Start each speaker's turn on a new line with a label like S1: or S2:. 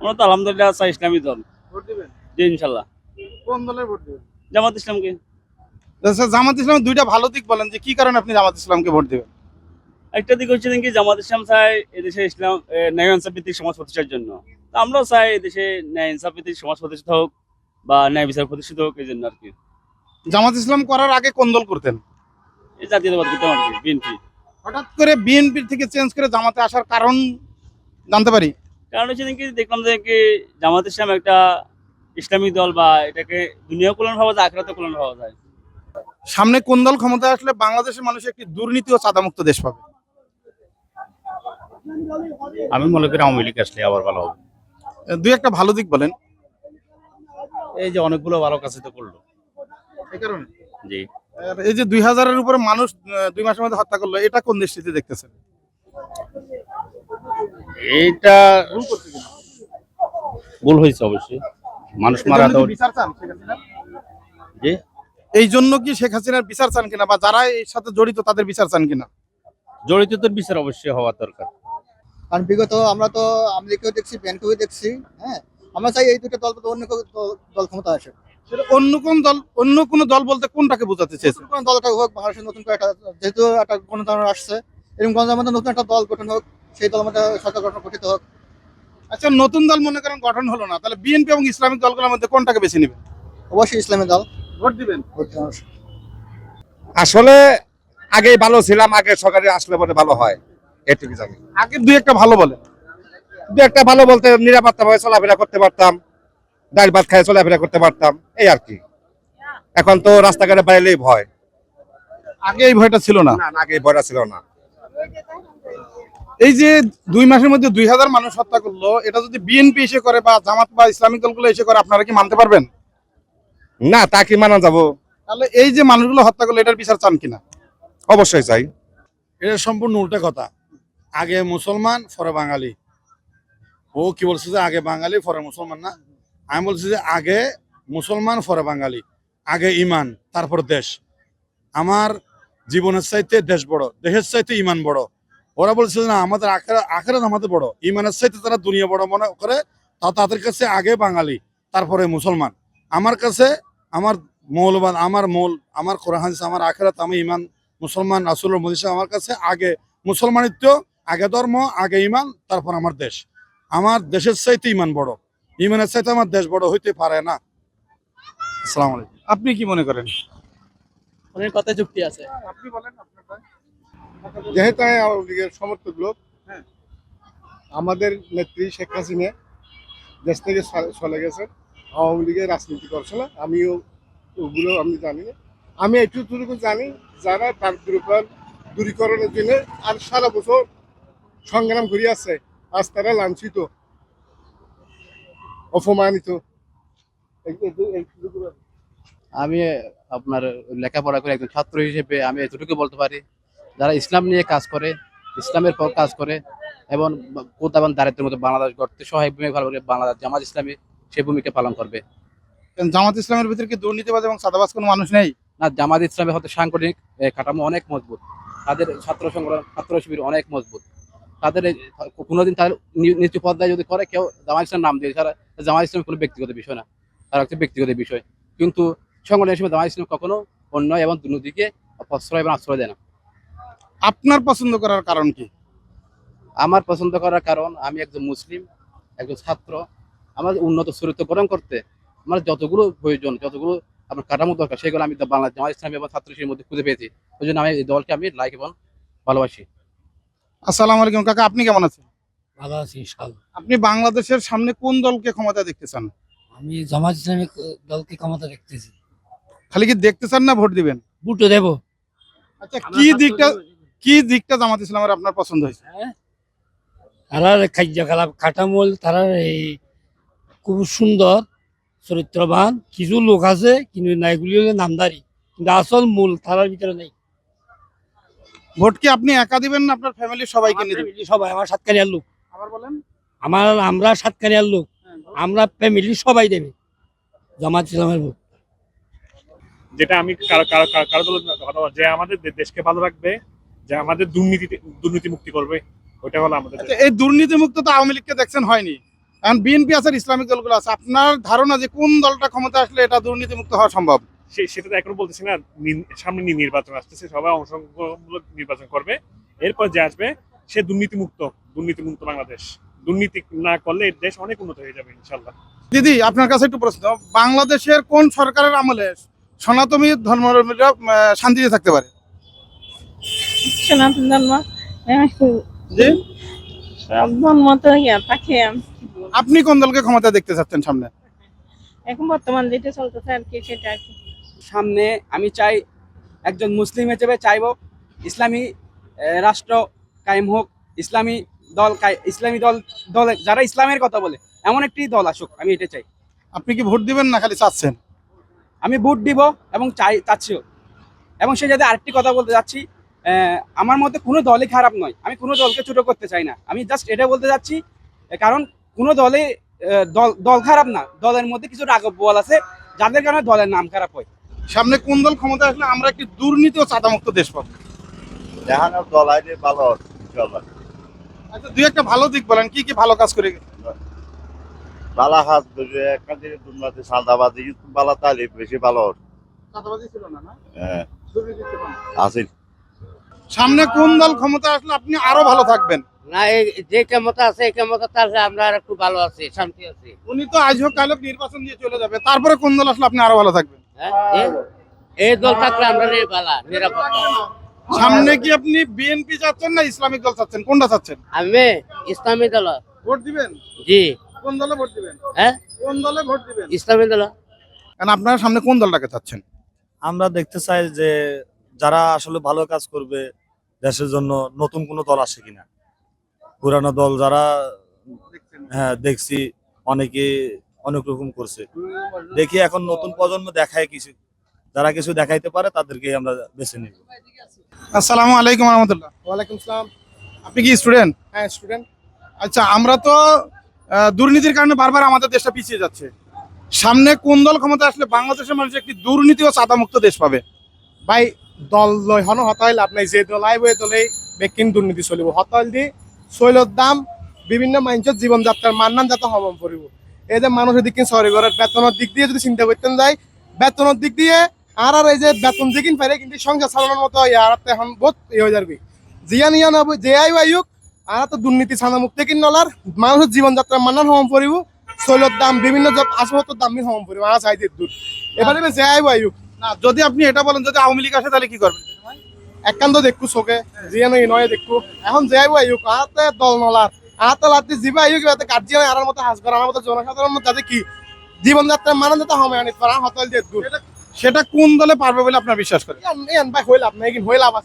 S1: আমরা তো আলহামদুলিল্লাহ চাই ইসলামী দল।
S2: ভোট দিবেন?
S1: জি ইনশাল্লাহ।
S2: কোন দলের ভোট দিবেন?
S1: জামাত ইসলামকে।
S2: আচ্ছা, জামাত ইসলামের দুইটা ভালো দিক বলেন যে কি কারণে আপনি জামাত ইসলামকে ভোট দিবেন?
S1: একটা দিক হচ্ছে কি জামাত ইসলাম চাই এদেশে ইসলাম ন্যায় ইনসাফ ভিত্তিক সমাজ প্রতিষ্ঠার জন্য। তো আমরাও চাই এদেশে ন্যায় ইনসাফ ভিত্তিক সমাজ প্রতিষ্ঠিত হোক বা ন্যায় বিচার প্রতিষ্ঠিত হোক এই জন্য আর কি।
S2: জামাত ইসলাম করার আগে কোন দল করতেন?
S1: এই জাতীয়তাবাদ করতাম আর কি বিএনপি।
S2: হঠাৎ করে বিএনপির থেকে চেঞ্জ করে জামাতে আসার কারণ জানতে পারি?
S1: কারণ হচ্ছে কি দেখলাম যে কি জামাত ইসলাম একটা ইসলামিক দল বা এটাকে দুনিয়া কল্যাণ ভাবা যায় আখরাতে কল্যাণ ভাবা যায়।
S2: সামনে কোন দল ক্ষমতায় আসলে বাংলাদেশের মানুষ একটি দুর্নীতি ও চাঁদামুক্ত দেশ পাবে?
S3: আমি মনে করি আওয়ামী লীগ আসলে আবার ভালো হবে।
S2: দুই একটা ভালো দিক বলেন।
S3: এই যে অনেকগুলো ভালো কাছে তো করল।
S2: এই কারণে?
S3: জি।
S2: এই যে দুই হাজারের উপরে মানুষ দুই মাসের মধ্যে হত্যা করল এটা কোন দৃষ্টিতে দেখতেছেন?
S3: এইটা ভুল হয়েছে অবশ্যই। মানুষ মারা তো
S2: বিচার চান
S3: জি?
S2: এই জন্য কি শেখ হাসিনার বিচার চান কিনা বা যারা এর সাথে জড়িত তাদের বিচার চান কিনা?
S3: জড়িত তো বিচার অবশ্যই হওয়া দরকার।
S4: কারণ বিগত আমরা তো আমলিকেও দেখছি ব্যাংকেও দেখছি হ্যাঁ? আমরা চাই এই দুটো দল তো অন্য কোনো দল- ক্ষমতা আসে
S2: সেটা অন্য কোন দল অন্য কোন দল বলতে কোনটাকে বোঝাতে চেয়েছেন?
S4: কোন দলটা হোক বাংলাদেশের নতুন করে একটা যেহেতু একটা গণতন্ত্র আসছে এরকম গণতন্ত্রের মধ্যে নতুন একটা দল গঠন হোক সেই দলের মধ্যে সরকার গঠন গঠিত হোক।
S2: আচ্ছা নতুন দল মনে করেন গঠন হলো না তাহলে বিএনপি এবং ইসলামিক দলগুলোর মধ্যে কোনটাকে বেছে নেবেন?
S4: অবশ্যই ইসলামী দল।
S2: ভোট দিবেন?
S5: আসলে আগেই ভালো ছিলাম আগে সরকারি আসলে পরে ভালো হয়। এটুকু জানি।
S2: আগে দুই একটা ভালো বলেন
S5: দু একটা ভালো বলতে নিরাপত্তা ভাবে চলাফেরা করতে পারতাম ডাল ভাত খাই চলাফেরা করতে পারতাম এই আর কি। এখন তো রাস্তাঘাটে বাইরেই ভয়।
S2: আগে এই ভয়টা ছিল না?
S5: না না, আগে এই ভয়টা ছিল না।
S2: এই যে দুই মাসের মধ্যে দুই হাজার মানুষ হত্যা করল এটা যদি বিএনপি এসে করে বা জামাত বা ইসলামিক দলগুলো এসে করে আপনারা কি মানতে পারবেন?
S5: না তা কি মানা যাব?
S2: তাহলে এই যে মানুষগুলো হত্যা করল এটার বিচার চান কিনা?
S5: অবশ্যই চাই।
S6: এটা সম্পূর্ণ উল্টা কথা। আগে মুসলমান পরে বাঙালি। ও কি বলছে যে আগে বাঙালি পরে মুসলমান না? আমি বলছি যে আগে মুসলমান পরে বাঙালি। আগে ইমান তারপর দেশ। আমার জীবনের চাইতে দেশ বড় দেশের চাইতে ইমান বড়। ওরা বলছে না আমাদের আখেরা আখেরাত আমাদের বড়। ইমানের চাইতে তারা দুনিয়া বড় মনে করে তা তাদের কাছে আগে বাঙালি তারপরে মুসলমান। আমার কাছে আমার মৌলবাদ আমার মৌল আমার কোরআন আমার আখেরাত আমি ইমান মুসলমান রাসুলের মদিসা আমার কাছে আগে মুসলমানিত্ব আগে ধর্ম আগে ইমান তারপর আমার দেশ। আমার দেশের চাইতে ইমান বড়। ইমানের চাইতে আমার দেশ বড় হইতে পারে না। আসসালামু আলাইকুম।
S2: আপনি কি মনে করেন?
S1: অনেক কথা যুক্তি আছে।
S2: আপনি বলেন আপনারটা।
S7: যেহেতু আমি আওয়ামী লীগের সমর্থক লোক
S2: হ্যাঁ।
S7: আমাদের নেত্রী শেখ হাসিনা দেশ থেকে চলে গেছে আওয়ামী লীগের রাজনীতি করছে না আমিও ওগুলো আমি জানি না। আমি এইটুকু জানি যারা তার দুর্বল দূরীকরণের জন্য আর সারা বছর সংগ্রাম করে আছে আজ তারা লাঞ্ছিত অপমানিত।
S8: আমি আপনার লেখাপড়া করে একজন ছাত্র হিসেবে আমি এতটুকু বলতে পারি যারা ইসলাম নিয়ে কাজ করে ইসলামের পর কাজ করে এবং কোদাবান দারিদ্রের মতো বাংলাদেশ গড়তে সহায়ক ভূমিকা পালন করে বাংলাদেশ জামাত ইসলামী সেই ভূমিকা পালন করবে।
S2: জামাত ইসলামের ভিতরে কি দুর্নীতিবাজ এবং সাদাবাজ কোনো মানুষ নেই?
S8: না জামাত ইসলামের হয়তো সাংগঠনিক কাঠামো অনেক মজবুত। তাদের ছাত্র সংগ্রাম ছাত্র শিবির অনেক মজবুত। তাদের কোনোদিন তাদের নিচু পর্যায়ে যদি করে কেউ জামাত ইসলাম নাম দিয়ে তারা জামাত ইসলাম কোনো ব্যক্তিগত বিষয় না। তারা একটা ব্যক্তিগত বিষয়। কিন্তু সংগঠন হিসেবে জামাত ইসলাম কখনো অন্যায় এবং দুর্নীতিকে প্রশ্রয় এবং আশ্রয় দেয় না।
S2: আপনার পছন্দ করার কারণ কি?
S8: আমার পছন্দ করার কারণ আমি একজন মুসলিম একজন ছাত্র। আমার উন্নত চরিত্র গঠন করতে আমার যতগুলো প্রয়োজন যতগুলো আমার কাঠামো দরকার সেগুলো আমি বাংলা জামাত ইসলামী এবং ছাত্র শিবিরের মধ্যে খুঁজে পেয়েছি। ওই জন্য আমি এই দলকে আমি লাইক এবং ভালোবাসি।
S2: আসসালামু আলাইকুম কাকা আপনি কেমন আছেন?
S9: ভালো আছি
S2: আপনি বাংলাদেশের সামনে কোন দলকে ক্ষমতা দেখতে চান?
S9: আমি জামাত ইসলামিক দলকে ক্ষমতা দেখতেছি।
S2: খালি কি দেখতে চান না ভোট দিবেন?
S9: বুটো দেব।
S2: আচ্ছা কি দিকটা কি দিকটা জামাত ইসলামের আপনার পছন্দ হয়েছে?
S9: তারার কার্যকলাপ কাঠামোল তারার এই খুব সুন্দর চরিত্রবান। কিছু লোক আছে কিন্তু নাইগুলি হলে নামদারি। কিন্তু আসল মূল তারার ভিতরে নেই।
S2: ভোট কি আপনি একা দিবেন না আপনার ফ্যামিলি সবাইকে নিয়ে দেবেন
S9: সবাই আমার সাতকানিয়ার লোক।
S2: আবার বলেন?
S9: আমার আমরা সাতকানিয়ার লোক। আমরা ফ্যামিলি সবাই দেবে। জামাত ইসলামের ভোট।
S10: যেটা আমি কারও কারও কারো- কারও কথা বলছি, যে আমাদের দেশকে ভালো রাখবে। যে আমাদের দুর্নীতি দুর্নীতি মুক্তি করবে ওটা হলো আমাদের
S2: আচ্ছা এই দুর্নীতি মুক্ত তো আওয়ামী লীগকে দেখছেন হয়নি। এখন বিএনপি আছে ইসলামিক দলগুলো আছে। আপনার ধারণা যে কোন দলটা ক্ষমতা আসলে এটা দুর্নীতি মুক্ত হওয়া সম্ভব?
S10: সেটা তো এখনও বলতেছি না সামনে নির্বাচন আসতেছে সবাই অংশগ্রহণমূলক নির্বাচন করবে। এরপর যে আসবে সে দুর্নীতিমুক্ত দুর্নীতিমুক্ত বাংলাদেশ। দুর্নীতি না করলে এই দেশ অনেক উন্নত হয়ে যাবে ইনশাল্লাহ।
S2: দিদি আপনার কাছে একটু প্রশ্ন বাংলাদেশের কোন সরকারের আমলে সনাতনী ধর্মের শান্তিতে থাকতে পারে?
S11: সনাতন ধর্ম সব ধর্ম তো থাকে
S2: আপনি কোন দলকে ক্ষমতা দেখতে চাচ্ছেন সামনে?
S11: এখন বর্তমান যেটা চলতেছে আর কি সেটা আর কি।
S12: সামনে আমি চাই একজন মুসলিম হিসেবে চাইব ইসলামী রাষ্ট্র কায়েম হোক ইসলামী দল ইসলামী দল দল যারা ইসলামের কথা বলে এমন একটি দল আসুক আমি এটা চাই।
S2: আপনি কি ভোট দিবেন না খালি চাচ্ছেন?
S12: আমি ভোট দিব এবং চাই চাচ্ছিও। এবং সে যাতে আরেকটি কথা বলতে যাচ্ছি আহ, আমার মতে কোনো দলই খারাপ নয়। আমি কোনো দলকে ছোট করতে চাই না। আমি জাস্ট এটা বলতে যাচ্ছি কারণ কোনো দলে দল দল খারাপ না। দলের মধ্যে কিছু রাগব বল আছে যাদের কারণে দলের নাম খারাপ হয়।
S2: সামনে কোন দল ক্ষমতা আসলে আমরা একটি দুর্নীতি ও চাঁদামুক্ত দেশ পাবো?
S13: দেখানোর দল আইলে ভালো
S2: আচ্ছা দুই একটা ভালো দিক বলেন কি কি ভালো কাজ করে?
S13: বালা হাত ধরে একটা দিনে দুর্নীতি সাদাবাজি কিন্তু বালা বেশি ভালো
S2: চাঁদাবাজি ছিল না, না?
S13: হ্যাঁ।
S2: দুর্নীতি ছিল না। সামনে কোন দল ক্ষমতা আসলে আপনি আরও ভালো থাকবেন?
S14: না এই যে ক্ষমতা আছে এই ক্ষমতা তার আমরা আর একটু ভালো আছি শান্তি আছি।
S2: উনি তো আজ হোক কাল হোক নির্বাচন দিয়ে চলে যাবে। তারপরে কোন দল আসলে আপনি আরও ভালো থাকবেন?
S14: হ্যাঁ এই- এই দল থাকলে আমরা নির্বালা নিরাপত্তা
S2: সামনে কি আপনি বিএনপি চাচ্ছেন না ইসলামিক দল চাচ্ছেন? কোনটা চাচ্ছেন?
S14: আমি ইসলামী দল।
S2: ভোট দিবেন?
S14: জি।
S2: কোন দলে ভোট দিবেন?
S14: হ্যাঁ?
S2: কোন দলে ভোট দিবেন?
S14: ইসলামী দল।
S2: কারণ আপনারা সামনে কোন দলটাকে চাচ্ছেন?
S3: আমরা দেখতে চাই যে যারা আসলে ভালো কাজ করবে দেশের জন্য নতুন কোনো দল আসে কিনা? পুরানো দল যারা হ্যাঁ দেখছি অনেকে অনেক রকম করছে। দেখি এখন নতুন প্রজন্ম দেখায় কিছু যারা কিছু দেখাইতে পারে তাদেরকে আমরা বেছে নিব।
S2: আসসালামু আলাইকুম রহমতুল্লাহ।
S7: ওয়ালাইকুম সালাম।
S2: আপনি কি স্টুডেন্ট?
S7: হ্যাঁ স্টুডেন্ট।
S2: আচ্ছা আমরা তো আহ, দুর্নীতির কারণে বারবার আমাদের দেশটা পিছিয়ে যাচ্ছে। সামনে কোন দল ক্ষমতা আসলে বাংলাদেশের মানুষ একটি দুর্নীতি ও চাঁদামুক্ত দেশ পাবে?
S7: ভাই, দল লই হন হতাইল, আপনি যে দল আইব, এই দলে বেকিং দুর্নীতি চলিব। হতাইল দি শৈলর দাম বিভিন্ন মানুষের জীবনযাত্রার মান্নান যাতে হমম পড়িব। এই যে মানুষের দিক সরি করে বেতনের দিক দিয়ে যদি চিন্তা করতেন যাই বেতনের দিক দিয়ে আর আর এই যে বেতন যেকিন পারে কিন্তু সংসার চালানোর মতো আর এখন বহুত ইয়ে হয়ে যাবে। জিয়া নিয়া না, যে আইব আইক আর তো দুর্নীতি ছানা মুক্তি কিন নলার, মানুষের জীবনযাত্রার মান্নান হমম পড়িব। শৈলর দাম বিভিন্ন আসবাবপত্রের দাম হমম পড়িব আর চাইতে দূর এবারে যে আইব আইক
S2: যদি আপনি এটা বলেন, যদি আওয়ামী লীগ আসে, তাহলে কি করবেন?
S7: একান্ত দেখু চোখে জিয়া নয় দেখু এখন যে আইক আতে দল নলার, আহাতে লাতি জিবা আইক যাতে কার্যিয়া আর মতো হাস করার মতো জনসাধারণ যাতে কি জীবনযাত্রা মান যেতে হবে আনিত হতল দিয়ে
S2: সেটা কোন দলে পারবে বলে আপনার বিশ্বাস করেন?
S7: ভাই হইল আপনি হইল আবাস